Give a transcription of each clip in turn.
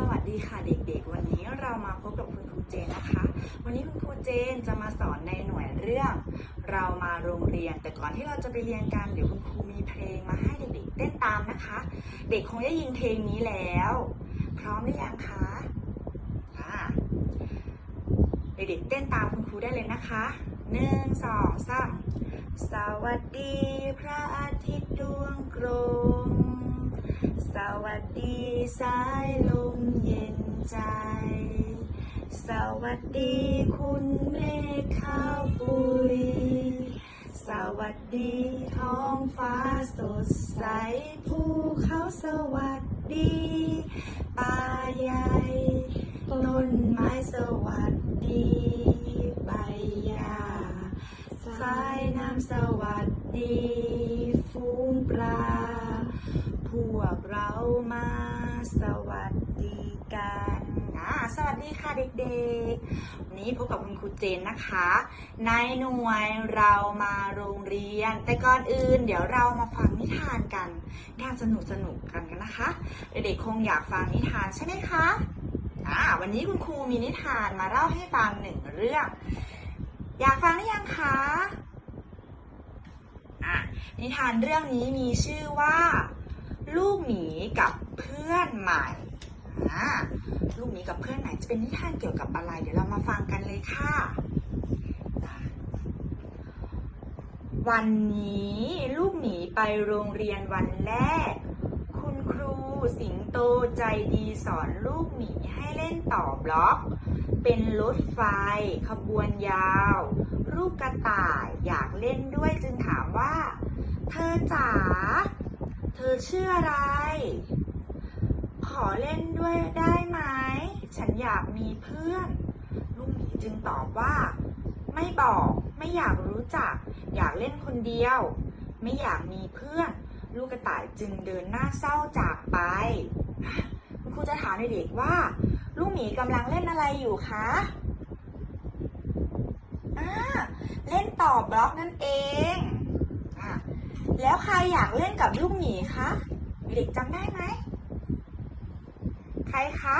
สวัสดีค่ะเด็กๆ วันนี้เรามาพบกับคุณครูเจนนะคะ วันนี้คุณครูเจนจะมาสอนในหน่วยเรื่อง เรามาโรงเรียน แต่ก่อนที่เราจะไปเรียนกันเดี๋ยวคุณครูมีเพลงมาให้เด็กๆเต้นตามนะคะ เด็กคงได้ยินเพลงนี้แล้ว พร้อมหรือยังคะเด็กๆเต้นตามคุณครูได้เลยนะคะหนึ่งสองสามสวัสดี พระอาทิตย์ดวงกลม สวัสดีสายลมเย็นใจ สวัสดีคุณเมฆข้าวปุยสวัสดีท้องฟ้าสดใสภูเขาสวัสดีป่าใหญ่ ต้นไม้สวัสดีใบหญ้าสายน้ำสวัสดี ฟูงปลา พวกเรา มาสวัสดีกันนะสวัสดีค่ะเด็กๆ วันนี้พบกับคุณครูเจนนะคะ ในหน่วยเรามาโรงเรียน แต่ก่อนอื่น เดี๋ยวเรามาฟังนิทานกันนิทานสนุกสนุกกันกันนะคะ เด็กๆคงอยากฟังนิทานใช่ไหมคะอ่าวันนี้คุณครูมีนิทานมาเล่าให้ฟังหนึ่งเรื่อง อยากฟังหรือยังคะอะนิทานเรื่องนี้มีชื่อว่า ลูกหมีกับเพื่อนใหม่ลูกหมีกับเพื่อนใหม่จะเป็นนิทานเกี่ยวกับอะไร เดี๋ยวเรามาฟังกันเลยค่ะ วันนี้ลูกหมีไปโรงเรียนวันแรก คุณครูสิงโตใจดีสอนลูกหมีให้เล่นต่อบล็อก เป็นรถไฟ ขบวนยาวรูปกระต่ายอยากเล่นด้วยจึงถามว่า เธอจ๋า เธอชื่ออะไร ขอเล่นด้วยได้ไหม ฉันอยากมีเพื่อนลูกหมีจึงตอบว่า ไม่บอกไม่อยากรู้จัก อยากเล่นคนเดียว ไม่อยากมีเพื่อน ลูกกระต่ายจึงเดินหน้าเศร้าจากไปคุณครูจะถามเด็กว่า ลูกหมีกำลังเล่นอะไรอยู่คะอ่าเล่นต่อบล็อกนั่นเอง แล้วใครอยากเล่นกับลูกหมีคะเด็กจำได้ไหม ใครคะ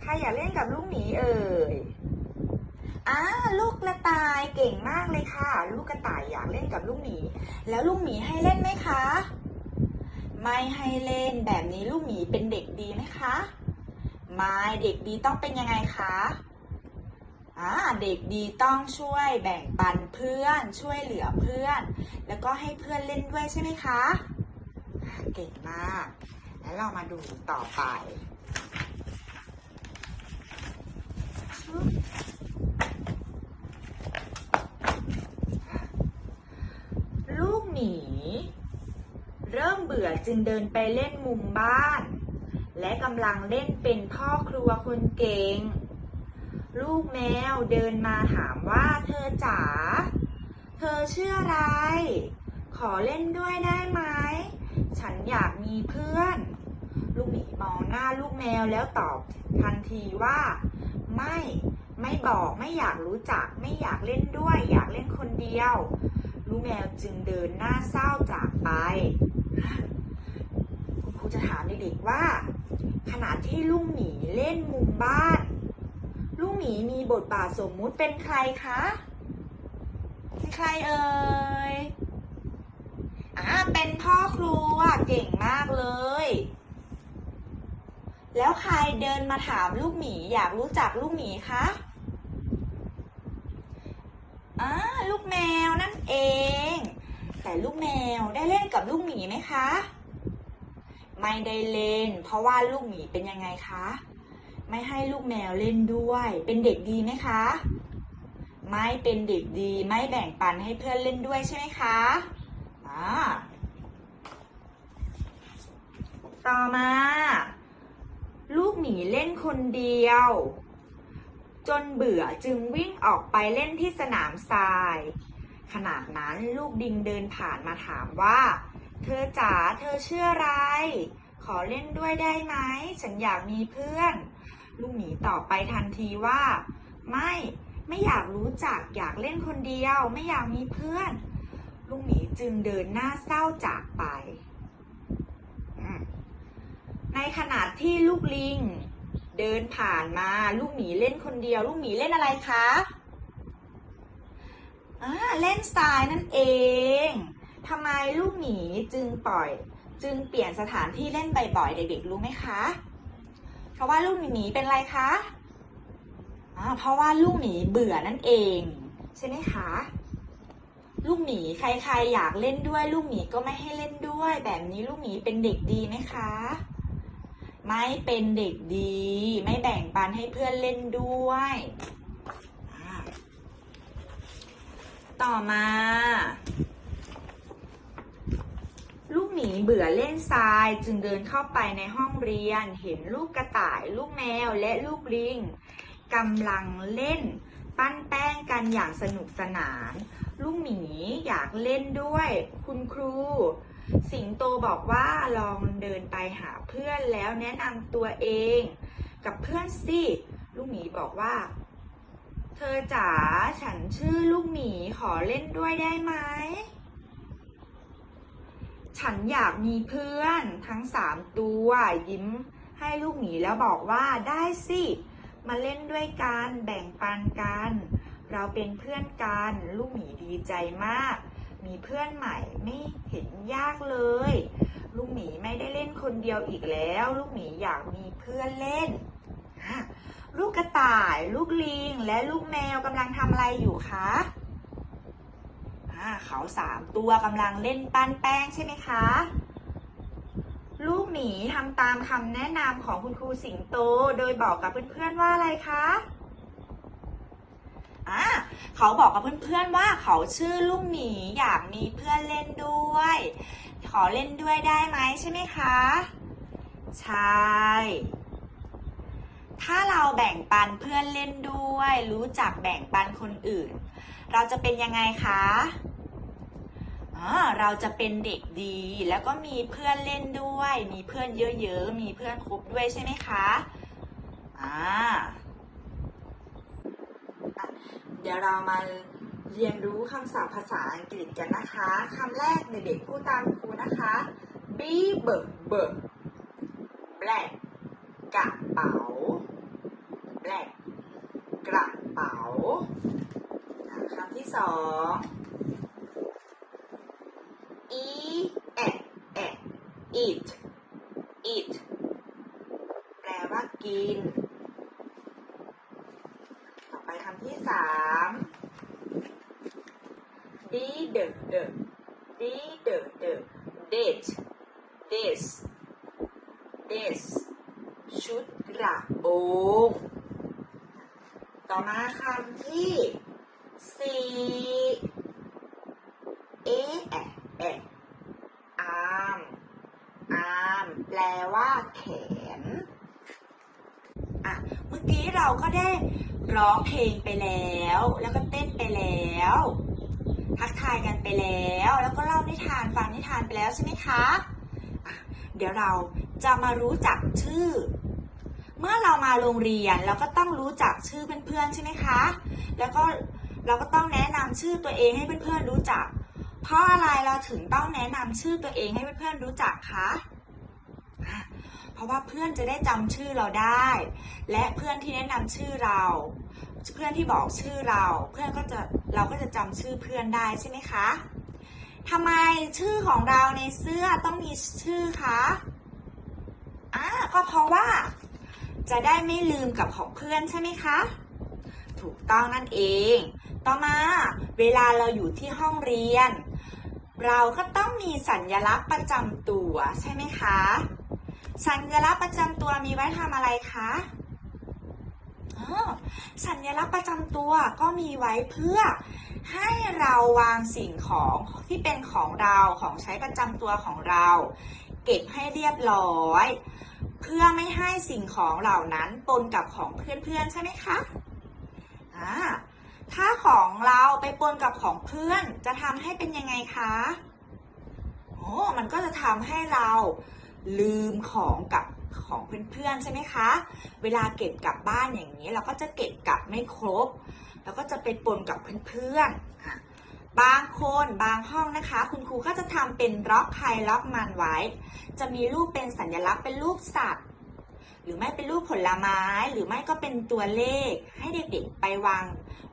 ใครอยากเล่นกับลูกหมีเอ่ยอ่าลูกกระต่ายเก่งมากเลยค่ะ ลูกกระต่ายอยากเล่นกับลูกหมี แล้วลูกหมีให้เล่นไหมคะ ไม่ให้เล่นแบบนี้ลูกหมีเป็นเด็กดีไหมคะ ไม่เด็กดีต้องเป็นยังไงคะ เด็กดีต้องช่วยแบ่งปันเพื่อน ช่วยเหลือเพื่อน แล้วก็ให้เพื่อนเล่นด้วยใช่ไหมคะเก่งมาก แล้วเรามาดูต่อไปลูกหมี เริ่มเบื่อจึงเดินไปเล่นมุมบ้าน และกำลังเล่นเป็นพ่อครัวคนเก่ง ลูกแมวเดินมาถามว่าเธอจ๋า เธอชื่ออะไร ขอเล่นด้วยได้ไหม ฉันอยากมีเพื่อน ลูกหมีมองหน้าลูกแมวแล้วตอบทันทีว่า ไม่ ไม่บอกไม่อยากรู้จัก ไม่อยากเล่นด้วย อยากเล่นคนเดียว ลูกแมวจึงเดินหน้าเศร้าจากไปคุณครูจะถามเด็กๆว่า ขณะที่ลูกหมีเล่นมุมบ้าน หมีมีบทบาทสมมุติเป็นใครคะเป็นใครเอ่ยอ่าเป็นพ่อครัวเก่งมากเลย แล้วใครเดินมาถามลูกหมีอยากรู้จักลูกหมีคะอ่าลูกแมวนั่นเอง แต่ลูกแมวได้เล่นกับลูกหมีไหมคะ ไม่ได้เล่น เพราะว่าลูกหมีเป็นยังไงคะ ไม่ให้ลูกแมวเล่นด้วย เป็นเด็กดีไหมคะ ไม่เป็นเด็กดี ไม่แบ่งปันให้เพื่อนเล่นด้วยใช่ไหมคะอ่าต่อมา ลูกหมีเล่นคนเดียว จนเบื่อจึงวิ่งออกไปเล่นที่สนามทรายขณะนั้นลูกดิงเดินผ่านมาถามว่า เธอจ๋าเธอชื่ออะไร ขอเล่นด้วยได้ไหม ฉันอยากมีเพื่อน ลูกหมีตอบไปทันทีว่า ไม่ไม่อยากรู้จักอยากเล่นคนเดียว ไม่อยากมีเพื่อน ลูกหมีจึงเดินหน้าเศร้าจากไป ในขณะที่ลูกลิง เดินผ่านมาลูกหมีเล่นคนเดียว ลูกหมีเล่นอะไรคะอ่าเล่นทรายนั่นเองทำไมลูกหมีจึงปล่อย จึงเปลี่ยนสถานที่เล่นบ่อยๆเด็กๆรู้ไหมคะ ราะว่าลูกหมีเป็นไรคะอ่าเพราะว่าลูกหมีเบื่อนั่นเองใช่ไหมคะ ลูกหมีใครๆอยากเล่นด้วย ลูกหมีก็ไม่ให้เล่นด้วย แบบนี้ลูกหมีเป็นเด็กดีไหมคะ ไม่เป็นเด็กดี ไม่แบ่งปันให้เพื่อนเล่นด้วย ต่อมา ลูกหมีเบื่อเล่นทรายจึงเดินเข้าไปในห้องเรียน เห็นลูกกระต่าย ลูกแมวและลูกลิงกำลังเล่น ปั้นแป้งกันอย่างสนุกสนาน ลูกหมีอยากเล่นด้วย คุณครู สิงโตบอกว่าลองเดินไปหาเพื่อนแล้วแนะนำตัวเอง กับเพื่อนสิลูกหมีบอกว่า เธอจ๋าฉันชื่อลูกหมีขอเล่นด้วยได้ไหม ฉันอยากมีเพื่อนทั้งสามตัวยิ้มให้ลูกหมีแล้วบอกว่าได้สิ มาเล่นด้วยกันแบ่งปันกัน เราเป็นเพื่อนกัน ลูกหมีดีใจมาก มีเพื่อนใหม่ไม่เห็นยากเลย ลูกหมีไม่ได้เล่นคนเดียวอีกแล้ว ลูกหมีอยากมีเพื่อนเล่น ลูกกระต่าย ลูกลิง และลูกแมวกำลังทำอะไรอยู่คะ เขาสามตัวกำลังเล่นปั้นแป้งใช่ไหมคะ ลูกหมีทำตามคำแนะนำของคุณครูสิงโต โดยบอกกับเพื่อนๆว่าอะไรคะอ่าเขาบอกกับเพื่อนๆว่าเขาชื่อลูกหมีอยากมีเพื่อนเล่นด้วย ขอเล่นด้วยได้ไหมใช่ไหมคะ ใช่ ถ้าเราแบ่งปันเพื่อนเล่นด้วย รู้จักแบ่งปันคนอื่น เราจะเป็นยังไงคะ เราจะเป็นเด็กดี แล้วก็มีเพื่อนเล่นด้วย มีเพื่อนเยอะๆ มีเพื่อนคบด้วยใช่ไหมคะอ่าเดี๋ยวเรามาเรียนรู้คำศัพท์ภาษาอังกฤษกันนะคะคำแรกเด็กๆพูดตามครูนะคะ b b b black กระเป๋า black กระเป๋าคำที่สอง e e e eat eat แปลว่ากิน ต่อไปคำที่สาม d d d d d d date this this ชุดกระโปรงต่อมาคำที่สี่ แอะอะอามอาร์มแปลว่าแขน อะ เมื่อกี้เราก็ได้ร้องเพลงไปแล้ว แล้วก็เต้นไปแล้ว ทักทายกันไปแล้ว แล้วก็เล่านิทานฟังนิทานไปแล้วใช่ไหมคะะเดี๋ยวเราจะมารู้จักชื่อ เมื่อเรามาโรงเรียนเราก็ต้องรู้จักชื่อเพื่อนๆใช่ไหมคะ แล้วก็เราก็ต้องแนะนำชื่อตัวเองให้เพื่อนๆรู้จัก เพราะอะไรเราถึงต้องแนะนำชื่อตัวเองให้เพื่อนๆรู้จักคะเพราะว่าเพื่อนจะได้จำชื่อเราได้ และเพื่อนที่แนะนำชื่อเรา เพื่อนที่บอกชื่อเรา เพื่อนก็จะเราก็จะจำชื่อเพื่อนได้ใช่ไหมคะทำไมชื่อของเราในเสื้อต้องมีชื่อคะอ่าก็เพราะว่า จะได้ไม่ลืมกับของเพื่อนใช่ไหมคะ ถูกต้องนั่นเอง ต่อมาเวลาเราอยู่ที่ห้องเรียน เราก็ต้องมีสัญลักษณ์ประจำตัวใช่ไหมคะ สัญลักษณ์ประจำตัวมีไว้ทำอะไรคะสัญลักษณ์ประจำตัวก็มีไว้เพื่อให้เราวางสิ่งของที่เป็นของเราของใช้ประจำตัวของเรา เก็บให้เรียบร้อย เพื่อไม่ให้สิ่งของเหล่านั้นปนกับของเพื่อนๆใช่ไหมคะอ่า ถ้าของเราไปปนกับของเพื่อนจะทำให้เป็นยังไงคะโอ้มันก็จะทำให้เราลืมของกับของเพื่อนๆใช่ไหมคะ เวลาเก็บกลับบ้านอย่างนี้ เราก็จะเก็บกลับไม่ครบ แล้วก็จะไปปนกับเพื่อนๆอะบางคนบางห้องนะคะ คุณครูก็จะทำเป็นล็อกใครล็อกมันไว้ จะมีรูปเป็นสัญลักษณ์เป็นรูปสัตว์ หรือไม่เป็นรูปผลไม้ หรือไม่ก็เป็นตัวเลข ให้เด็กๆไปวาง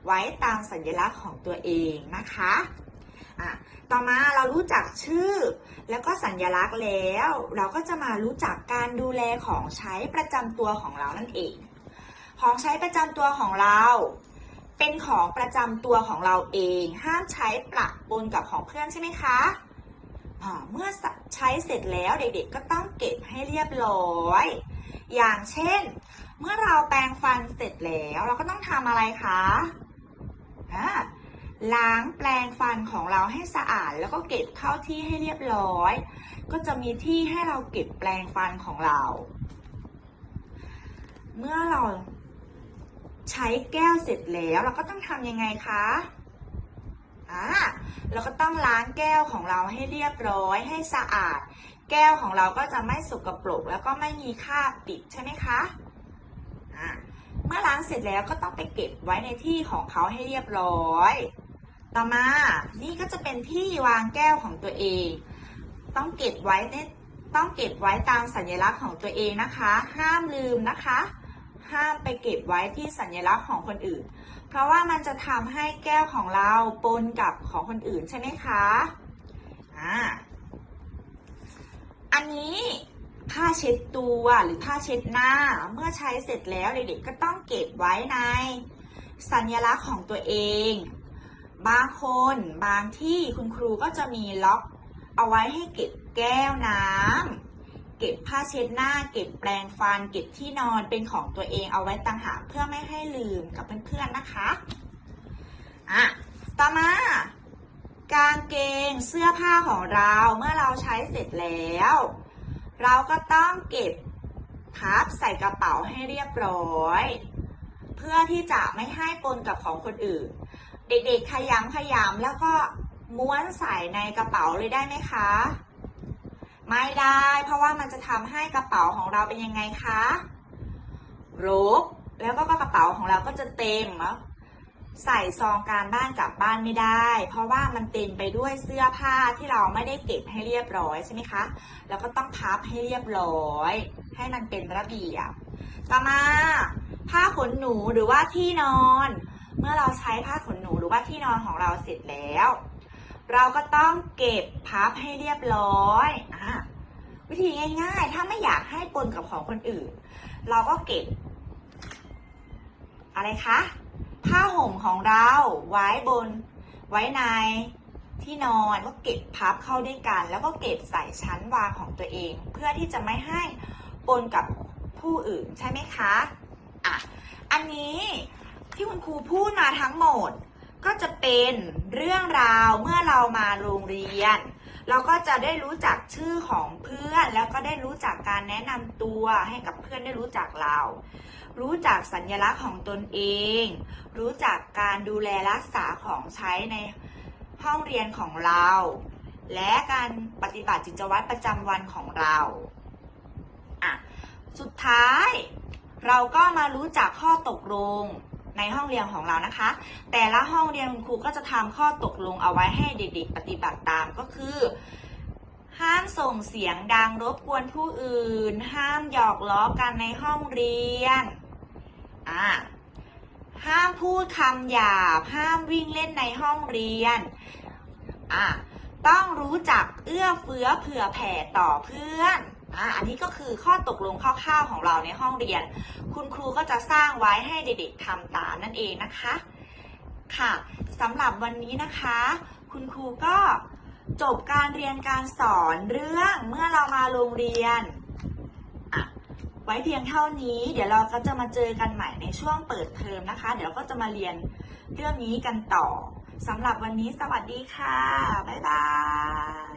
ไว้ตามสัญลักษณ์ของตัวเองนะคะอะต่อมาเรารู้จักชื่อ แล้วก็สัญลักษณ์แล้ว เราก็จะมารู้จักการดูแลของใช้ประจำตัวของเรานั่นเอง ของใช้ประจำตัวของเรา เป็นของประจำตัวของเราเอง ห้ามใช้ประปนกับของเพื่อนใช่ไหมคะเมื่อใช้เสร็จแล้วเด็กๆก็ต้องเก็บให้เรียบร้อย อย่างเช่น เมื่อเราแปรงฟันเสร็จแล้ว เราก็ต้องทำอะไรคะอ่าล้างแปรงฟันของเราให้สะอาด แล้วก็เก็บเข้าที่ให้เรียบร้อย ก็จะมีที่ให้เราเก็บแปรงฟันของเรา เมื่อเราใช้แก้วเสร็จแล้ว เราก็ต้องทำยังไงคะ อ่าเราก็ต้องล้างแก้วของเราให้เรียบร้อยให้สะอาด แก้วของเราก็จะไม่สกปรกแล้วก็ไม่มีคราบปิดใช่ไหมคะอ่าเมื่อล้างเสร็จแล้วก็ต้องไปเก็บไว้ในที่ของเขาให้เรียบร้อย ต่อมา นี่ก็จะเป็นที่วางแก้วของตัวเอง ต้องเก็บไว้ในต้องเก็บไว้ตามสัญลักษณ์ของตัวเองนะคะ ห้ามลืมนะคะ ห้ามไปเก็บไว้ที่สัญลักษณ์ของคนอื่น เพราะว่ามันจะทำให้แก้วของเราปนกับของคนอื่นใช่ไหมคะอ่าอันนี้ผ้าเช็ดตัวหรือผ้าเช็ดหน้าเมื่อใช้เสร็จแล้วเด็กๆก็ต้องเก็บไว้ใน สัญลักษณ์ของตัวเอง บางคนบางที่คุณครูก็จะมีล็อกเอาไว้ให้เก็บแก้วน้ำ เก็บผ้าเช็ดหน้า เก็บแปรงฟัน เก็บที่นอนเป็นของตัวเองเอาไว้ต่างหากเพื่อไม่ให้ลืมกับเพื่อนๆนะคะอะต่อมากางเกงเสื้อผ้าของเราเมื่อเราใช้เสร็จแล้ว เราก็ต้องเก็บพับใส่กระเป๋าให้เรียบร้อย เพื่อที่จะไม่ให้ปนกับของคนอื่น เด็กๆขยำขยำแล้วก็ม้วนใส่ในกระเป๋าเลยได้ไหมคะ ไม่ได้ เพราะว่ามันจะทำให้กระเป๋าของเราเป็นยังไงคะรกแล้วก็กระเป๋าของเราก็จะเต็มใส่ซองการบ้านกลับบ้านไม่ได้ เพราะว่ามันเต็มไปด้วยเสื้อผ้าที่เราไม่ได้เก็บให้เรียบร้อยใช่ไหมคะแล้วก็ต้องพับให้เรียบร้อย ให้มันเป็นระเบียบต่อมาผ้าขนหนูหรือว่าที่นอน เมื่อเราใช้ผ้าขนหนูหรือว่าที่นอนของเราเสร็จแล้ว เราก็ต้องเก็บพับให้เรียบร้อยอะวิธีง่ายๆ ถ้าไม่อยากให้ปนกับของคนอื่น เราก็เก็บ อะไรคะ ผ้าห่มของเราไว้บน ไว้ในที่นอนก็เก็บพับเข้าด้วยกัน แล้วก็เก็บใส่ชั้นวางของตัวเอง เพื่อที่จะไม่ให้ปนกับผู้อื่นใช่ไหมคะ อะ อันนี้ที่คุณครูพูดมาทั้งหมด ก็จะเป็นเรื่องราวเมื่อเรามาโรงเรียน เราก็จะได้รู้จักชื่อของเพื่อนแล้วก็ได้รู้จักการแนะนำตัวให้กับเพื่อนได้รู้จักเรา รู้จักสัญลักษณ์ของตนเอง รู้จักการดูแลรักษาของใช้ในห้องเรียนของเรา และการปฏิบัติจิตวัตรประจำวันของเราอะสุดท้าย เราก็มารู้จักข้อตกลง ในห้องเรียนของเรานะคะ แต่ละห้องเรียนคุณครูก็จะทำข้อตกลงเอาไว้ให้เด็กๆ ปฏิบัติตามก็คือ ห้ามส่งเสียงดังรบกวนผู้อื่น ห้ามหยอกล้อกันในห้องเรียนอ่าห้ามพูดคำหยาบ ห้ามวิ่งเล่นในห้องเรียนอ่าต้องรู้จักเอื้อเฟื้อเผื่อแผ่ต่อเพื่อน อ่าอันนี้ก็คือข้อตกลงคร่าวๆของเราในห้องเรียน คุณครูก็จะสร้างไว้ให้เด็กๆทำตามนั่นเองนะคะ ค่ะสำหรับวันนี้นะคะ คุณครูก็จบการเรียนการสอนเรื่องเมื่อเรามาโรงเรียนไว้เพียงเท่านี้ เดี๋ยวเราก็จะมาเจอกันใหม่ในช่วงเปิดเทอมนะคะ เดี๋ยวเราก็จะมาเรียนเรื่องนี้กันต่อสำหรับวันนี้สวัสดีค่ะ บ๊ายบาย